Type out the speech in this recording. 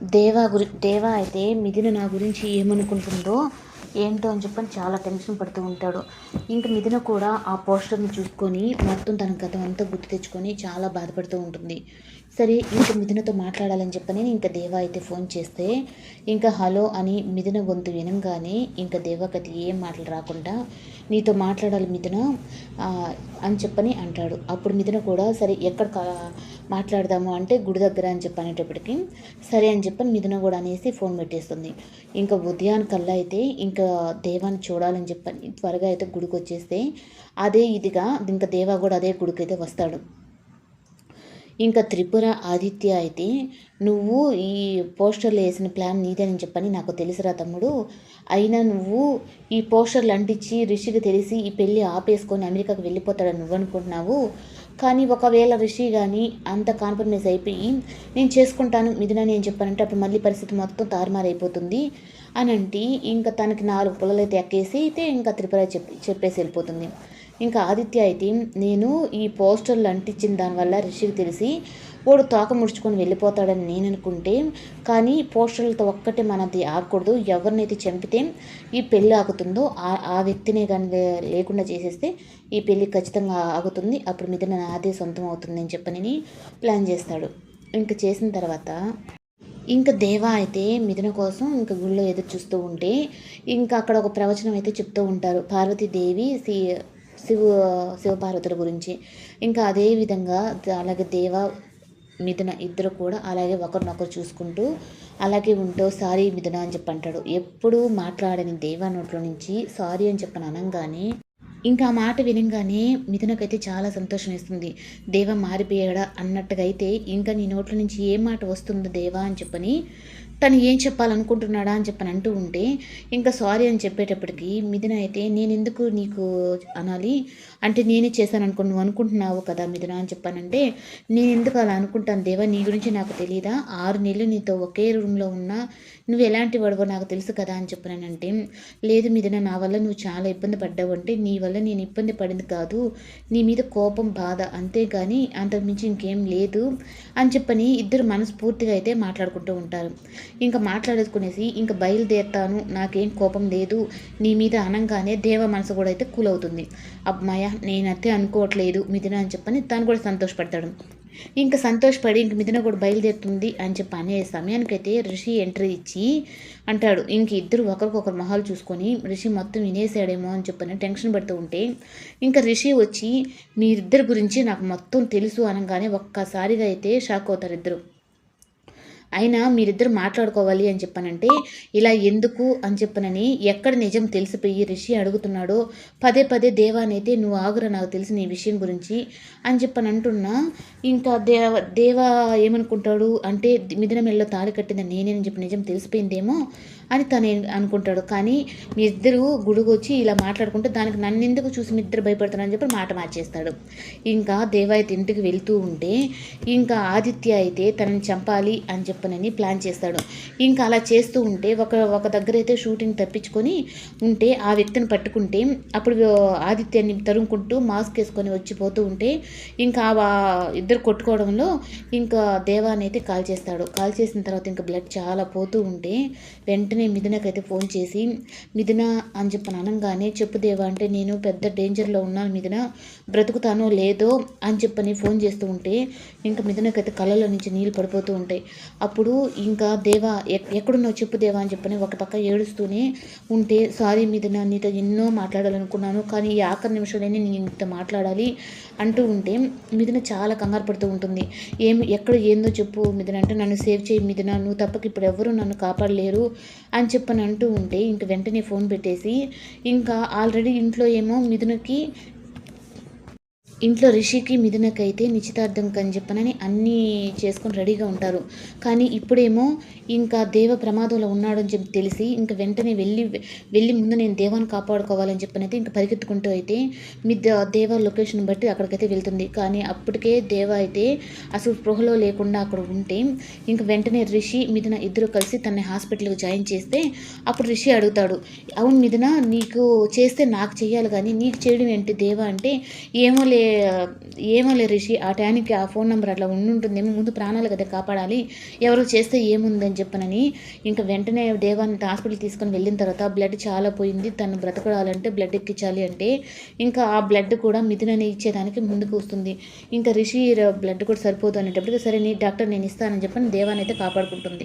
దేవా గురి దేవా అయితే మిథున నా గురించి ఏమనుకుంటుందో ఏంటో అని చెప్పని చాలా టెన్షన్ పడుతూ ఉంటాడు. ఇంకా మిథున కూడా ఆ పోస్టర్ని చూసుకొని మొత్తం తన గతం అంతా గుర్తు తెచ్చుకొని చాలా బాధపడుతూ ఉంటుంది. సరే ఇంకా మిథునతో మాట్లాడాలని చెప్పని ఇంకా దేవా అయితే ఫోన్ చేస్తే ఇంకా హలో అని మిథున గొంతు వినంగానే ఇంకా దేవాకతి ఏం మాటలు రాకుండా నీతో మాట్లాడాలి మిథున అని చెప్పని అంటాడు. అప్పుడు మిథున కూడా సరే ఎక్కడ మాట్లాడదాము అంటే గుడి దగ్గర అని చెప్పి అనేటప్పటికి సరే అని చెప్పి మిథున కూడా అనేసి ఫోన్ పెట్టేస్తుంది. ఇంకా ఉదయానికల్లా అయితే ఇంకా దేవాన్ని చూడాలని చెప్పని త్వరగా అయితే గుడికి వచ్చేస్తే అదే ఇదిగా ఇంకా దేవా కూడా అదే గుడికి అయితే వస్తాడు. ఇంకా త్రిపుర ఆదిత్య అయితే నువ్వు ఈ పోస్టర్లు వేసిన ప్లాన్ నీదేనని చెప్పని నాకు తెలుసురా తమ్ముడు. అయినా నువ్వు ఈ పోస్టర్లు అంటించి రిషికి తెలిసి ఈ పెళ్ళి ఆపేసుకొని అమెరికాకు వెళ్ళిపోతాడని నువ్వు అనుకుంటున్నావు కానీ ఒకవేళ రిషి కానీ అంత కాంప్రమైజ్ అయిపోయి నేను చేసుకుంటాను మిథున నేను చెప్పానంటే అప్పుడు మళ్ళీ పరిస్థితి మొత్తం తారుమారైపోతుంది. అని అంటే ఇంకా తనకి నాలుగు పుల్లలు అయితే ఎక్కేసి అయితే ఇంకా త్రిపుర చెప్పి చెప్పేసి వెళ్ళిపోతుంది. ఇంకా ఆదిత్య అయితే నేను ఈ పోస్టర్లు అంటించిన దానివల్ల రిషికి తెలిసి వాడు తోక ముడుచుకొని వెళ్ళిపోతాడని నేను అనుకుంటే కానీ పోస్టర్లతో ఒక్కటే మనది ఆగకూడదు. ఎవరినైతే చంపితే ఈ పెళ్ళి ఆగుతుందో ఆ ఆ వ్యక్తినే కానీ లేకుండా చేసేస్తే ఈ పెళ్ళి ఖచ్చితంగా ఆగుతుంది. అప్పుడు మీద నాదే సొంతం అవుతుంది అని చెప్పని ప్లాన్ చేస్తాడు. ఇంకా చేసిన తర్వాత ఇంకా దేవా అయితే మిథున కోసం ఇంకా గుళ్ళో ఎదురు చూస్తూ ఉంటే ఇంకా అక్కడ ఒక ప్రవచనం అయితే చెప్తూ ఉంటారు. పార్వతీదేవి శ్రీ శివ శివపార్వతుల గురించి. ఇంకా అదే విధంగా అలాగే దేవ మిథున ఇద్దరు కూడా అలాగే ఒకరినొకరు చూసుకుంటూ అలాగే ఉంటూ సారీ మిథున అని చెప్పి అంటాడు. ఎప్పుడూ మాట్లాడని దేవా నోట్లో నుంచి సారీ అని చెప్పని అనగానే ఇంకా ఆ మాట వినగానే మిథునకైతే చాలా సంతోషం వేస్తుంది. దేవ మారిపోయాడా అన్నట్టుగా అయితే ఇంకా నీ నోట్ల నుంచి ఏ మాట వస్తుందో దేవా అని చెప్పని తను ఏం చెప్పాలనుకుంటున్నాడా అని చెప్పని అంటూ ఉంటే ఇంకా సారీ అని చెప్పేటప్పటికి మిథున అయితే నేను ఎందుకు నీకు అనాలి? అంటే నేనే చేశాను అనుకో నువ్వు అనుకుంటున్నావు కదా మిథున అని చెప్పానంటే నేను ఎందుకు అలా అనుకుంటాను దేవా? నీ గురించి నాకు తెలియదా ఆరు నెలలు నీతో ఒకే రూమ్లో ఉన్నా నువ్వు ఎలాంటి వాడవో నాకు తెలుసు కదా అని చెప్పానంటే లేదు మీద నా వల్ల నువ్వు చాలా ఇబ్బంది పడ్డావు అంటే నీ వల్ల నేను ఇబ్బంది పడింది కాదు. నీ మీద కోపం బాధ అంతేగాని అంతకుమించి ఇంకేం లేదు అని చెప్పని ఇద్దరు మనస్ఫూర్తిగా అయితే మాట్లాడుకుంటూ ఉంటారు. ఇంకా మాట్లాడేసుకునేసి ఇంకా బయలుదేరుతాను నాకేం కోపం లేదు. నీ మీద అనంగానే దేవ మనసు కూడా అయితే కూల్ అవుతుంది అమ్మాయ నేనైతే అనుకోవట్లేదు మిథున అని చెప్పని తను కూడా సంతోషపడతాడు. ఇంకా సంతోషపడి ఇంక మిథున కూడా బయలుదేరుతుంది అని చెప్పి అనే సమయానికైతే రిషి ఎంట్రీ ఇచ్చి అంటాడు ఇంక ఇద్దరు ఒకరికొకరు మొహాలు చూసుకొని రిషి మొత్తం వినేసాడేమో అని చెప్పని టెన్షన్ పడుతూ ఉంటే ఇంకా రిషి వచ్చి మీరిద్దరి గురించి నాకు మొత్తం తెలుసు అనగానే ఒక్కసారిగా అయితే షాక్ అవుతారు ఇద్దరు. అయినా మీరిద్దరు మాట్లాడుకోవాలి అని చెప్పానంటే ఇలా ఎందుకు? అని చెప్పనని ఎక్కడ నిజం తెలిసిపోయి రిషి అడుగుతున్నాడో. పదే పదే దేవానైతే నువ్వు ఆగురా నాకు తెలిసి నీ విషయం గురించి అని చెప్పని అంటున్నా ఇంకా దేవ దేవ ఏమనుకుంటాడు? అంటే మిథున మెళ్ళలో తాళి కట్టింది నేనేనని చెప్పి నిజం తెలిసిపోయిందేమో అని తను అనుకుంటాడు. కానీ మీ ఇద్దరు గుడికి వచ్చి ఇలా మాట్లాడుకుంటే దానికి నన్ను ఎందుకు చూసి మీ ఇద్దరు భయపడుతున్నారని చెప్పి మాట మార్చేస్తాడు. ఇంకా దేవ అయితే ఇంటికి వెళ్తూ ఉంటే ఇంకా ఆదిత్య అయితే తనని చంపాలి అని చెప్పి చెప్పనని ప్లాన్ చేస్తాడు. ఇంకా అలా చేస్తూ ఉంటే ఒక ఒక దగ్గర అయితే షూటింగ్ తప్పించుకొని ఉంటే ఆ వ్యక్తిని పట్టుకుంటే అప్పుడు ఆదిత్యాన్ని తరుముకుంటూ మాస్క్ వేసుకొని వచ్చిపోతూ ఉంటే ఇంకా ఇద్దరు కొట్టుకోవడంలో ఇంకా దేవాని అయితే కాల్ చేస్తాడు. కాల్ చేసిన తర్వాత ఇంకా బ్లడ్ చాలా పోతూ ఉంటే వెంటనే మిథునకైతే ఫోన్ చేసి మిథున అని చెప్పని అనగానే చెప్పు దేవా అంటే నేను పెద్ద డేంజర్లో ఉన్నాను మిథున బ్రతుకుతానో లేదో అని చెప్పని ఫోన్ చేస్తూ ఉంటే ఇంకా మిథునకైతే కళ్ళలో నుంచి నీళ్ళు పడిపోతూ ఉంటాయి. అప్పుడు ఇంకా దేవా ఎక్కడున్నావు చెప్పు దేవా అని చెప్పని ఒక పక్క ఏడుస్తూనే ఉంటే సారీ మిథున నీతో ఎన్నో మాట్లాడాలనుకున్నాను కానీ ఈ ఆఖరి నిమిషంలోనే నేను ఇంత మాట్లాడాలి అంటూ ఉంటే మిథున చాలా కంగారు పడుతూ ఉంటుంది. ఏం ఎక్కడ ఏందో చెప్పు మిథున అంటే నన్ను సేవ్ చేయి మిథున నువ్వు తప్పక ఇప్పుడు ఎవరు నన్ను కాపాడలేరు అని చెప్పని అంటూ ఉంటే ఇంక వెంటనే ఫోన్ పెట్టేసి ఇంకా ఆల్రెడీ ఇంట్లో ఏమో మిథునకి ఇంట్లో రిషికి మిథునకైతే నిశ్చితార్థం కని చెప్పనని అన్నీ చేసుకొని రెడీగా ఉంటారు. కానీ ఇప్పుడేమో ఇంకా దేవ ప్రమాదంలో ఉన్నాడని చెప్పి తెలిసి ఇంకా వెంటనే వెళ్ళి వెళ్ళి ముందు నేను దేవాన్ని కాపాడుకోవాలని చెప్పనైతే ఇంకా పరిగెత్తుకుంటూ అయితే మీ దేవ లొకేషన్ బట్టి అక్కడికైతే వెళ్తుంది. కానీ అప్పటికే దేవ అయితే అసలు స్పృహలో లేకుండా అక్కడ ఉంటే ఇంకా వెంటనే రిషి మిథున ఇద్దరు కలిసి తనని హాస్పిటల్కి జాయిన్ చేస్తే అప్పుడు రిషి అడుగుతాడు అవును మిథున నీకు చేస్తే నాకు చేయాలి కానీ నీకు చేయడం ఏంటి? దేవ అంటే ఏమో లే ఏమో లే రిషి ఆ టైంకి ఆ ఫోన్ నెంబర్ అట్లా ఉండి ఉంటుందేమో ముందు ప్రాణాలు కదా కాపాడాలి. ఎవరు చేస్తే ఏముందని చెప్పనని ఇంకా వెంటనే దేవాన్ని హాస్పిటల్ తీసుకొని వెళ్ళిన తర్వాత బ్లడ్ చాలా పోయింది. తను బ్రతకడాలంటే బ్లడ్ ఎక్కించాలి అంటే ఇంకా ఆ బ్లడ్ కూడా మిథునని ఇచ్చేదానికి ముందుకు వస్తుంది. ఇంకా రిషి బ్లడ్ కూడా సరిపోదు అనేటప్పటికి సరే నీ డాక్టర్ నేను ఇస్తానని చెప్పని దేవాన్ని అయితే కాపాడుకుంటుంది.